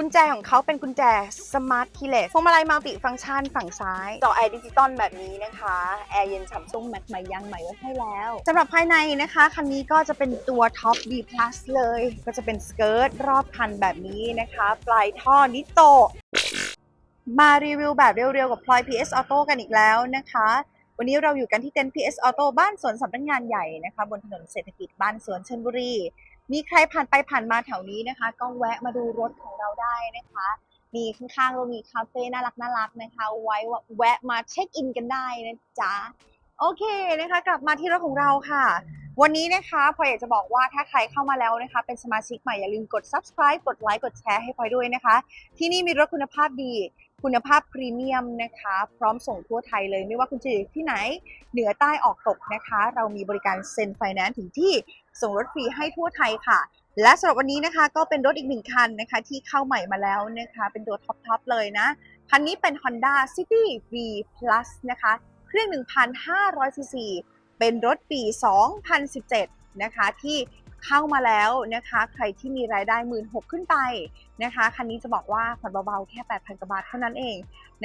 กุญแจของเขาเป็นกุญแจ Smart Keyless พวงมาลัยมัลติฟังก์ชันฝั่งซ้ายจอแอร์ดิจิตอลแบบนี้นะคะ แอร์เย็นฉ่ำซุ้มแม็กใหม่ยางใหม่ไว้ให้แล้วสำหรับภายในนะคะ คันนี้ก็จะเป็นตัวท็อป B เลย ก็จะเป็นสเกิร์ตรอบคันแบบนี้นะคะ ปลายท่อนิโตมารีวิวแบบเร็วๆ กับพลอย PS Auto กันอีกแล้วนะคะ วันนี้เราอยู่กันที่เต็นท์ PS Auto บ้านสวนสำนักงานใหญ่นะคะ บนถนนเศรษฐกิจบ้านสวนชลบุรี มีใครผ่านไปผ่านมาแถวนี้นะคะ ก็แวะมาดูรถของเราได้นะคะ มีข้างๆเรามีคาเฟ่น่ารักน่ารักนะคะ ไว้แวะมาเช็คอินกันได้นะจ๊ะโอเคนะคะ กลับมาที่รถของเราค่ะ วันนี้นะคะพลอยอยากจะบอกว่าถ้าใครเข้ามาแล้วนะคะ เป็นสมาชิกใหม่อย่าลืมกด subscribe กดไลค์กดแชร์ให้พลอยด้วยนะคะ ที่นี่มีรถคุณภาพดีคุณภาพพรีเมียมนะคะ พร้อมส่งทั่วไทยเลย ไม่ว่าคุณจะอยู่ที่ไหนเหนือใต้ออกตกนะคะ เรามีบริการเซ็นไฟแนนซ์ถึงที่ ส่งรถฟรีให้ทั่วไทยค่ะ และสำหรับวันนี้นะคะก็เป็นรถอีกหนึ่งคันนะคะที่เข้าใหม่มาแล้วนะคะเป็นตัวท็อปทอปเลยนะ คันนี้เป็น Honda City V Plus นะคะเครื่อง 1,500 ซีซี เป็นรถปี 2017 นะคะที่เข้ามาแล้วนะคะ ใครที่มีรายได้1 6ื่นหขึ้นไปนะคะ คันนี้จะบอกว่าผ่อนเบาๆ แค่ 8,000กว่าบาทเท่านั้นเอง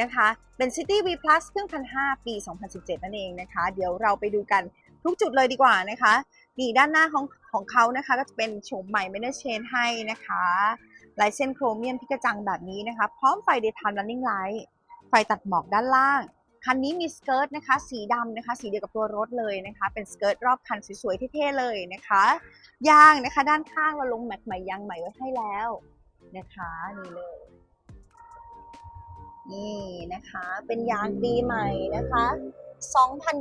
นะคะ เป็น City V Plus เครื่อง1,500ปี 2017 นั่นเองนะคะ เดี๋ยวเราไปดูกัน ทุกจุดเลยดีกว่านะคะนี่ด้านหน้าของของเขานะคะก็จะเป็นโฉมใหม่ไม่ได้เชนให้นะคะลายเส้นโครเมียมที่กระจังแบบนี้นะคะพร้อมไฟ daytime running light ไฟตัดหมอกด้านล่าง คันนี้มีสเกิร์ตนะคะสีดำนะคะ สีเดียวกับตัวรถเลยนะคะ เป็นสเกิร์ตรอบคันสวยๆเท่ๆเลยนะคะยางนะคะ ด้านข้างเราลงแม็กใหม่ยางใหม่ไว้ให้แล้วนะคะนี่เลย นี่นะคะเป็นยางปีใหม่นะคะ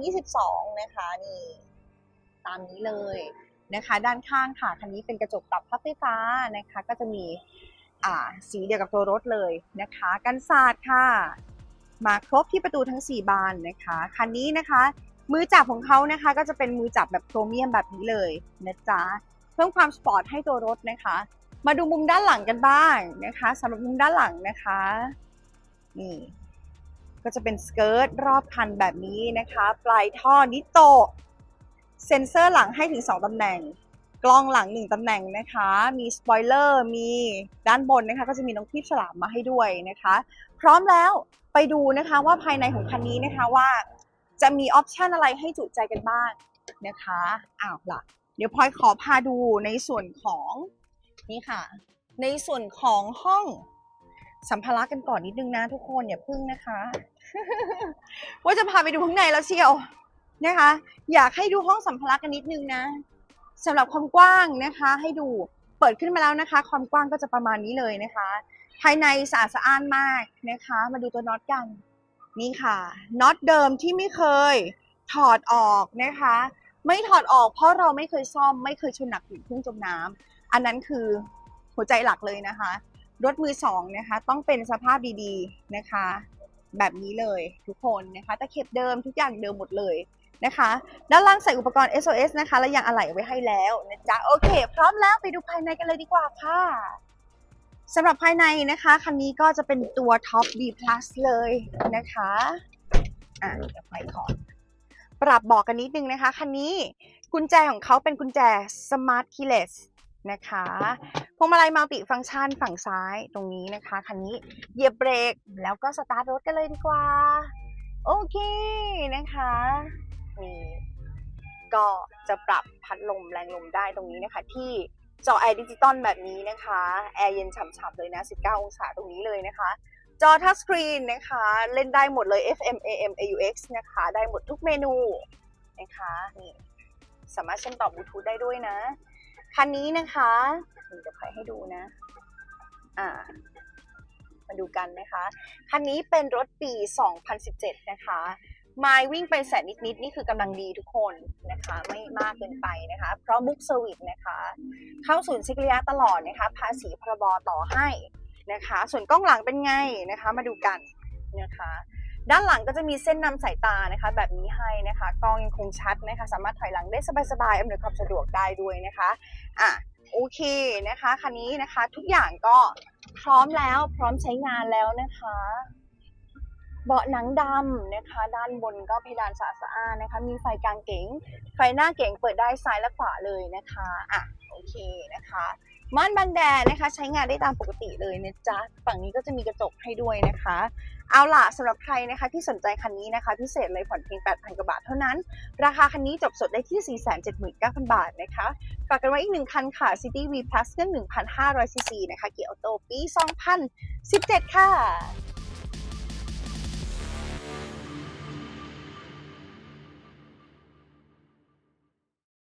2022 นะคะนี่ ตามนี้เลยนะคะ ด้านข้างค่ะคันนี้เป็นกระจกปรับพับไฟฟ้านะคะ ก็จะมีอ่าสีเดียวกับตัวรถเลยนะคะ กันศาสตร์ค่ะ มาครบที่ประตูทั้ง 4 บานนะคะคันนี้นะคะ มือจับของเขานะคะ ก็จะเป็นมือจับแบบโครเมียมแบบนี้เลยนะจ๊ะเพิ่มความสปอร์ตให้ตัวรถนะคะ มาดูมุมด้านหลังกันบ้างนะคะสำหรับมุมด้านหลังนะคะ นี่ก็จะเป็นสเกิร์ตรอบคันแบบนี้นะคะ ปลายท่อนิโตเซ็นเซอร์หลังให้ถึง 2ตำแหน่ง กล้องหลัง 1ตำแหน่งนะคะ มีสปอยเลอร์มีด้านบนนะคะ ก็จะมีน้องคลิปฉลามมาให้ด้วยนะคะ พร้อมแล้วไปดูนะคะว่าภายในของคันนี้นะคะว่า จะมีออปชันอะไรให้จุใจกันบ้างนะคะอ้าวล่ะ เดี๋ยวพลอยขอพาดูในส่วนของนี่ค่ะ ในส่วนของห้อง สัมภาระกันก่อนนิดนึงนะทุกคนอย่าพึ่งนะคะ ว่าจะพาไปดูข้างในแล้วเชียวนะคะ อยากให้ดูห้องสัมภาระกันนิดนึงนะสำหรับความกว้างนะคะ ให้ดูเปิดขึ้นมาแล้วนะคะ ความกว้างก็จะประมาณนี้เลยนะคะ ภายในสะอาดสะอ้านมากนะคะ มาดูตัวน็อตกันนี่ค่ะน็อตเดิมที่ไม่เคยถอดออกนะคะ ไม่ถอดออกเพราะเราไม่เคยซ่อม ไม่เคยชนหนักถึงเครื่งจมน้ำอันนั้นคือหัวใจหลักเลยนะคะ รถมือสองนะคะ ต้องเป็นสภาพดีๆนะคะ แบบนี้เลยทุกคนนะคะตะเข็บเดิมทุกอย่างเดิมหมดเลยนะคะ ด้านล่างใส่อุปกรณ์ SOS นะคะ และยางอะไหล่ไว้ให้แล้วนะจ๊ะโอเค พร้อมแล้วไปดูภายในกันเลยดีกว่าค่ะสำหรับภายในนะคะ คันนี้ก็จะเป็นตัวท็อป B Plus เลยนะคะอะเดี๋ยวไปขอปรับบอกกันนิดนึงนะคะ คันนี้กุญแจของเขาเป็นกุญแจ Smart Keyless นะคะ วงมาลัยมัลติฟังก์ชันฝั่งซ้ายตรงนี้นะคะ คันนี้เหยียบเบรกแล้วก็สตาร์ทรถกันเลยดีกว่า โอเคนะคะนี่ก็จะปรับพัดลมแรงลมได้ตรงนี้นะคะ ที่จอแอร์ดิจิตอลแบบนี้นะคะ แอร์เย็นฉ่ำๆเลยนะ 19 องศาตรงนี้เลยนะคะ จอทัชสกรีนนะคะ เล่นได้หมดเลย FM AM AUX นะคะ ได้หมดทุกเมนูนะคะนี่สามารถเชื่อมต่อบลูทูธได้ด้วยนะ คันนี้นะคะ นี่เดี๋ยวใครให้ดูนะ อ่า มาดูกันนะคะ คันนี้เป็นรถปี 2017 นะคะมล์วิ่งไปแสนนิดๆนี่คือกำลังดีทุกคนนะคะ ไม่มากเกินไปนะคะ เพราะบุ๊กเซอร์วิสนะคะ เข้าศูนย์เช็คระยะตลอดนะคะ ภาษีพรบต่อให้นะคะ ส่วนกล้องหลังเป็นไงนะคะ มาดูกันนะคะ ด้านหลังก็จะมีเส้นนำสายตานะคะ แบบนี้ให้นะคะ กล้องยังคงชัดนะคะ สามารถถอยหลังได้สบายๆอำนวยความสะดวกได้ด้วยนะคะอะ โอเคนะคะ คันนี้นะคะทุกอย่างก็พร้อมแล้วพร้อมใช้งานแล้วนะคะ เบาะหนังดำนะคะ ด้านบนก็เพดานสะอาดนะคะ มีไฟกลางเก๋งไฟหน้าเก๋งเปิดได้ซ้ายและขวาเลยนะคะอะโอเคนะคะ ม่านบังแดดนะคะ ใช้งานได้ตามปกติเลยนะจ๊ะ ฝั่งนี้ก็จะมีกระจกให้ด้วยนะคะ เอาล่ะสำหรับใครนะคะที่สนใจคันนี้นะคะ พิเศษเลยผ่อนเพียง 8,000 กว่าบาทเท่านั้น ราคาคันนี้จบสดได้ที่ 479,000 บาทนะคะฝากกันไว้อีกหนึ่งคันค่ะ City V Plus เครื่อง1,500 cc นะคะ เกียร์ออโต้ปี 2017 ค่ะ